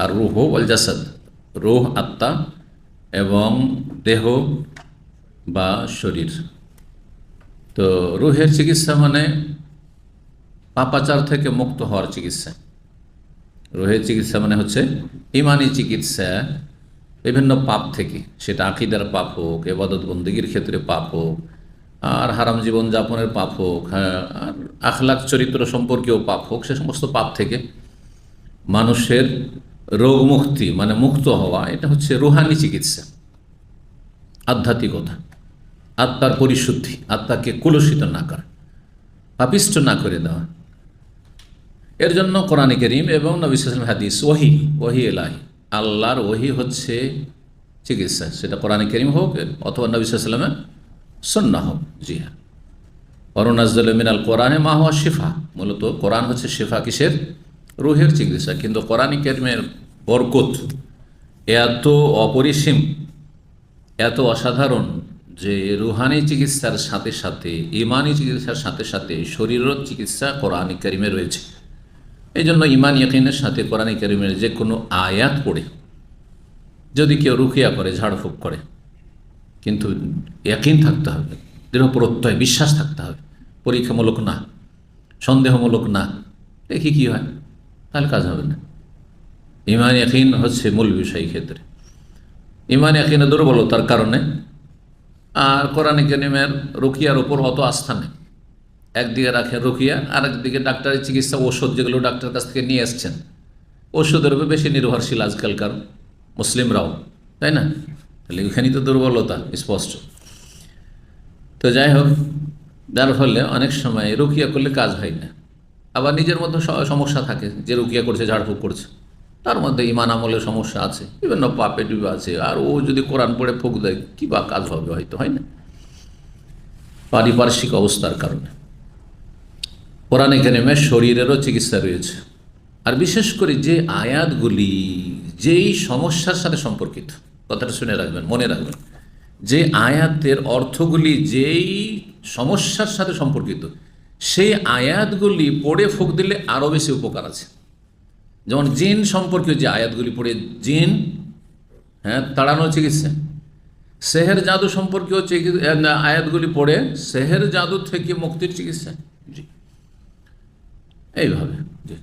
আর রুহ ওয়াল জাসাদ। রুহ আত্মা এবং দেহ বা শরীর। তো রুহের চিকিৎসা মানে পাপাচার থেকে মুক্ত হওয়ার চিকিৎসা। রোহের চিকিৎসা মানে হচ্ছে ইমানি চিকিৎসা বিভিন্ন পাপ থেকে। সেটা আকিদার পাপ হোক, এবাদত বন্দীগীর ক্ষেত্রে পাপ হোক, আর হারাম জীবন যাপনের পাপ হোক হ্যাঁ আর আখলাখ চরিত্র সম্পর্কেও পাপ হোক, সে সমস্ত পাপ থেকে মানুষের রোগ মুক্তি মানে মুক্ত হওয়া, এটা হচ্ছে রুহানি চিকিৎসা। আধ্যাত্মিকতা। আত্মার পরিশুদ্ধি, আত্মাকে কুলসিত না করা, পাপিষ্ট না করে দেওয়া। এর জন্য কোরআন করিম এবং নবিসাম হাদিস ওহি ওহি এলাহি। আল্লাহর ওহি হচ্ছে চিকিৎসা, সেটা কোরআন করিম হোক অথবা নবিসামের সন্না হোক, জি হ্যাঁ। অরুণাজল মিনাল কোরআনে মা হওয়া শিফা, মূলত কোরআন হচ্ছে শিফা কিসের? রুহের চিকিৎসা, কিন্তু কোরআন করিমের বরকত এত অপরিসীম, এত অসাধারণ যে রুহানি চিকিৎসার সাথে সাথে, ইমানি চিকিৎসার সাথে সাথে শরীরের চিকিৎসা কোরআন করিমে রয়েছে। এই জন্য ইমান ইয়াকিনের সাথে কোরআন করিমের যে কোনো আয়াত পড়ে, যদি কেউ রুখিয়া করে, ঝাড়ফুঁক করে, কিন্তু ইয়াকিন থাকতে হবে, দৃঢ় প্রত্যয়, বিশ্বাস থাকতে হবে, পরীক্ষামূলক না, সন্দেহমূলক না, দেখি কি হয়। তাহলে কাজ হবে না। ইমান, ইয়াকিন হচ্ছে মূল বিষয় ক্ষেত্রে। ইমান ইয়াকিনের দুর্বলতার কারণে আর কোরআন করিমের রুকিয়ার ওপর অত আস্থা নেই। একদিকে রাখেন রুকিয়া আর একদিকে ডাক্তারের চিকিৎসা ওষুধ যেগুলো ডাক্তারের কাছ থেকে নিয়ে এসছেন। ওষুধের উপর বেশি নির্ভরশীল আজকালকার মুসলিমরাও, তাই না? তাহলে ওখানেই তো দুর্বলতা, স্পষ্ট। তো যাই হোক, যার ফলে অনেক সময় রুকিয়া করলে কাজ হয় না। আবার নিজের মধ্যে সমস্যা থাকে, যে রুকিয়া করছে, ঝাড়ফুঁক করছে। তার মধ্যে ইমান আমলের সমস্যা আছে, বিভিন্ন পাপে ডুবে আছে, আর ও যদি কোরআন পড়ে ফুক দেয়, কী বা কাজ হবে হয়তো, হয় না? পারিপার্শ্বিক অবস্থার কারণে। কোরআন এখানে শরীরেরও চিকিৎসা রয়েছে। আর বিশেষ করে যে আয়াতগুলি, যেই সমস্যার সাথে সম্পর্কিত, কথাটা শুনে রাখবেন, মনে রাখবেন, যে আয়াতের অর্থগুলি যেই সমস্যার সাথে সম্পর্কিত সেই আয়াতগুলি পড়ে ফুক দিলে আরও বেশি উপকার আছে। যেমন জিন সম্পর্কে যে আয়াতগুলি পড়ে, জিন হ্যাঁ তাড়ানো চিকিৎসা। সেহের জাদু সম্পর্কেও আয়াতগুলি পড়ে, সেহের জাদু থেকে মুক্তির চিকিৎসা। জি। এইভাবে, জি।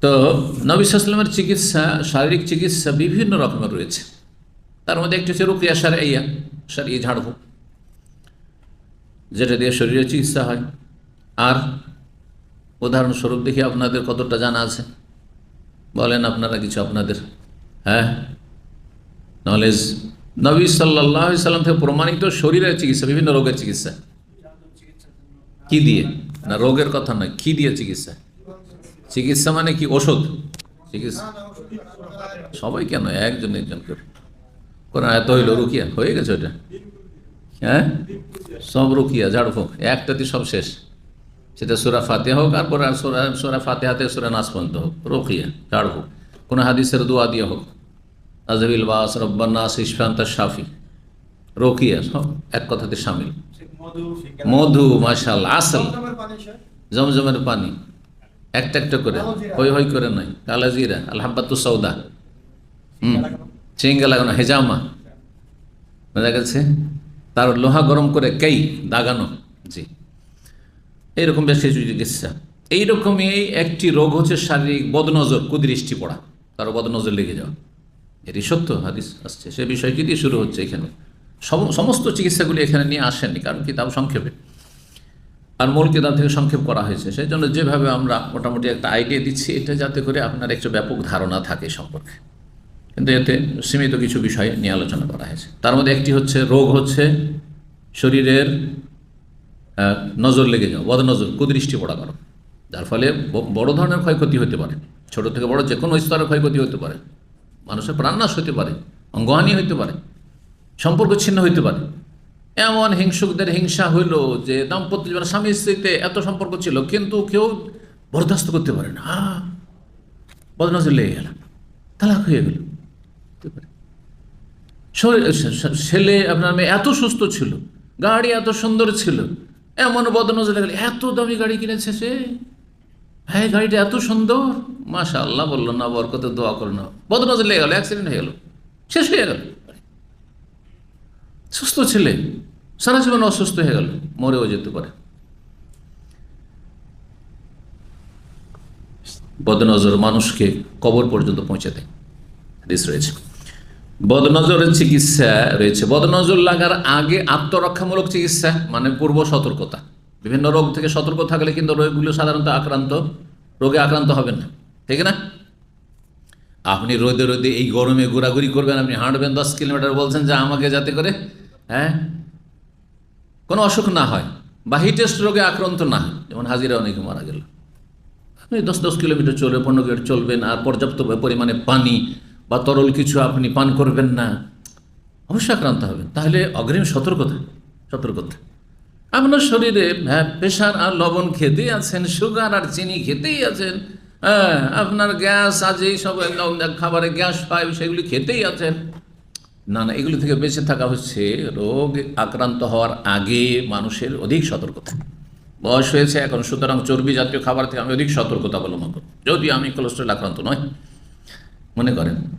তো নবিসামের চিকিৎসা, শারীরিক চিকিৎসা বিভিন্ন রকমের রয়েছে। তার মধ্যে একটি হচ্ছে রুকিয়া সার ইয়া সার ই ঝাড়ফুঁক। যেটা দিয়ে শরীরের চিকিৎসা হয়। আর উদাহরণস্বরূপ দেখি আপনাদের কতটা জানা আছে। বলেন আপনারা কিছু আপনাদের। হ্যাঁ? নলেজ নবী সাল্লাহ সাল্লাম থেকে প্রমাণিত শরীরের চিকিৎসা, বিভিন্ন রোগের চিকিৎসা। কি দিয়ে? না, রোগের কথা নয়, কি দিয়ে চিকিৎসা? চিকিৎসা মানে কি? ওষুধ। চিকিৎসা। সবাই কেন? একজন একজন করে। কোন এত হইল রুকিয়া, হয়ে গেছে ওটা হ্যাঁ? সব রুকিয়া ঝাড়ফুঁক একটাতে সব শেষ। সেটা সুরা ফাতে হোক, আর পরে সোরা সোরা ফাতে হাতে সুরা নাচ পর্যন্ত হোক। রোকিয়া, ঝাড় হোক কোনো হাদিসের দোয়া দিয়ে হোক। আজবিল বাস, রব্বান রব্বান্নাস ইসফান্ত শাফি। রোকিয়া, সব এক কথাতে সামিল। মধু মাসাল আসল। জমজমের পানি। একটা একটা করে। হই হই করে নয় কালা জিরা আলহাবাতু সৌদা হুম। চিঙ্গা লাগানো, হেজামা। বোঝা গেছে? তার লোহা গরম করে কেই? দাগানো। জি। এইরকম বেশ কিছু চিকিৎসা। এইরকমই একটি রোগ হচ্ছে শারীরিক বদনজর, কুদৃষ্টি পড়া। তার বদনজর লেগে যাওয়া। এটি সত্য, হাদিস আসছে। সে বিষয়টি দিয়ে শুরু হচ্ছে এখানে? সমস্ত চিকিৎসাগুলি এখানে নিয়ে আসেননি, কারণ কিতাব সংক্ষেপে। আর মূল কিতাব থেকে সংক্ষেপ করা হয়েছে। সেই জন্য যেভাবে আমরা মোটামুটি একটা আইডিয়া দিচ্ছি, এটা যাতে করে আপনার একটু ব্যাপক ধারণা থাকে সম্পর্কে। কিন্তু এতে সীমিত কিছু বিষয় নিয়ে আলোচনা করা হয়েছে। তার মধ্যে একটি হচ্ছে রোগ হচ্ছে শরীরের নজর লেগে যাওয়া বদ নজর কুদৃষ্টি পড়া কারণ যার ফলে বড় ধরনের ক্ষয়ক্ষতি হতে পারে। ছোট থেকে বড় যে কোনো স্তরের ক্ষয়ক্ষতি হতে পারে। মানুষের প্রাণনাশ হতে পারে, অঙ্গহানি হতে পারে, সম্পর্ক ছিন্ন হইতে পারে। এমন হিংসুকদের হিংসা হইল যে দাম্পত্য জীবন স্বামী স্ত্রীতে এত সম্পর্ক ছিল, কিন্তু কেউ বরদাস্ত করতে পারে না। বদনজর লেগে গেল, তালাক হয়ে গেল। ছেলে আপনার মেয়ে এত সুস্থ ছিল, গাড়ি এত সুন্দর ছিল, এমন বদনজর লেগে এত দামি গাড়ি কিনেছে সে? হ্যাঁ গাড়িটা এত সুন্দর? মাশা আল্লাহ বলল, না, বরকতে দোয়া করো না। বদনজর লেগে গেল অ্যাক্সিডেন্ট হয়ে গেল, শেষ হয়ে গেল। সুস্থ ছেলে, সারা জীবন অসুস্থ হয়ে গেল, মরেও যেতে পারে। বদনজর মানুষকে কবর পর্যন্ত পৌঁছে দেয়। রয়েছে। বদনজরের চিকিৎসা রয়েছে। বদনজর লাগার আগে আত্মরক্ষামূলক চিকিৎসা মানে পূর্ব সতর্কতা। বিভিন্ন রোগ থেকে সতর্ক থাকলে কিন্তু রোগগুলো সাধারণত আক্রান্ত, রোগে আক্রান্ত হবে না। ঠিক না? আপনি রোদে রোদে এই গরমে ঘোরাঘুরি করবেন, আপনি হাঁটবেন, দশ কিলোমিটার বলছেন যে আমাকে যাতে করে হ্যাঁ? কোনো অসুখ না হয় বা হিটেস্ট রোগে আক্রান্ত না হয়। যেমন হাজিরা অনেকে মারা গেল। আপনি দশ দশ কিলোমিটার চলবে পনেরো কিলোমিটার চলবেন আর পর্যাপ্ত পরিমাণে পানি বা তরল কিছু আপনি পান করবেন না অবশ্যই আক্রান্ত হবেন। তাহলে অগ্রিম সতর্কতা সতর্কতা। আপনার শরীরে হ্যাঁ প্রেশার আর লবণ খেতেই আছেন, সুগার আর চিনি খেতেই আছেন হ্যাঁ আপনার গ্যাস আজ এই সব খাবারে গ্যাস পাইপ সেগুলি খেতেই আছেন। না না, এগুলি থেকে বেঁচে থাকা হচ্ছে রোগ আক্রান্ত হওয়ার আগে মানুষের অধিক সতর্কতা। বয়স হয়েছে এখন, সুতরাং চর্বি জাতীয় খাবার থেকে আমি অধিক সতর্কতা অবলম্বন করব। যদি আমি কোলেস্ট্রল আক্রান্ত নয় মনে করেন।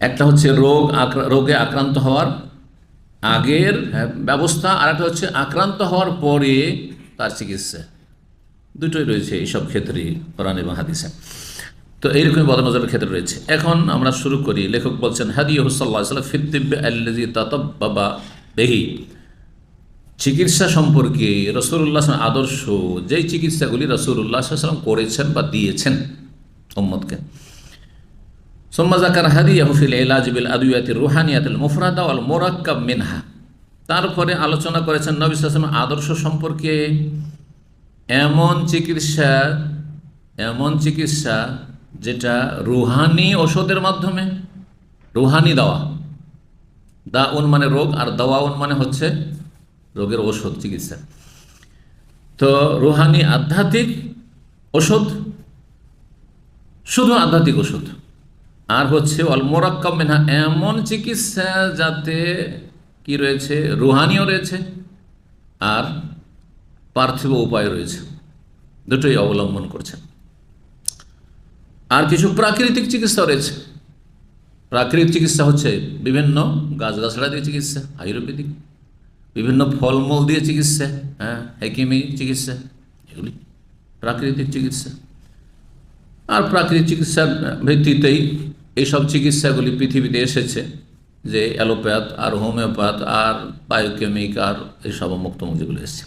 একটা হচ্ছে রোগ রোগে আক্রান্ত হওয়ার আগের হ্যাঁ, ব্যবস্থা আর একটা হচ্ছে আক্রান্ত হওয়ার পরে তার চিকিৎসা। দুটোই রয়েছে এইসব ক্ষেত্রে কোরআন এবং হাদিসে। তো এইরকম বদনজরের ক্ষেত্রে রয়েছে। এখন আমরা শুরু করি। লেখক বলছেন হাদি হুসাল্লাহ সাল্লাম ফিদ্দিব্বে আল্লাজি তাতব্বাবা বেহি। চিকিৎসা সম্পর্কে রসুল্লাহ আদর্শ যেই চিকিৎসাগুলি রসুল্লাহ সাল্লাম করেছেন বা দিয়েছেন মোহাম্মদকে তারপরে আলোচনা করেছেন নবী সাল্লাম আদর্শ সম্পর্কে। এমন চিকিৎসা এমন চিকিৎসা যেটা রুহানি ওষুধের মাধ্যমে, রুহানি দাওয়া। দাউন মানে রোগ আর দাওয়া উন মানে হচ্ছে রোগের ওষুধ, চিকিৎসা। তো রুহানি আধ্যাত্মিক ওষুধ, শুধু আধ্যাত্মিক ওষুধ। আর হচ্ছে অল মোরাক্কাব মেনহা, এমন চিকিৎসা যাতে কি রয়েছে? রুহানিও রয়েছে আর পার্থিব উপায় রয়েছে। দুটোই অবলম্বন করছেন আর কিছু প্রাকৃতিক চিকিৎসা রয়েছে। প্রাকৃতিক চিকিৎসা হচ্ছে বিভিন্ন গাছগাছড়া দিয়ে চিকিৎসা, আয়ুর্বেদিক, বিভিন্ন ফলমূল দিয়ে চিকিৎসা হ্যাঁ হেকিমি চিকিৎসা, এগুলি প্রাকৃতিক চিকিৎসা। আর প্রাকৃতিক চিকিৎসার ভিত্তিতেই এইসব চিকিৎসাগুলি পৃথিবীতে এসেছে যে অ্যালোপ্যাথ আর হোমিওপ্যাথ আর বায়োকেমিক আর এইসব মুক্তমুখ এসেছে।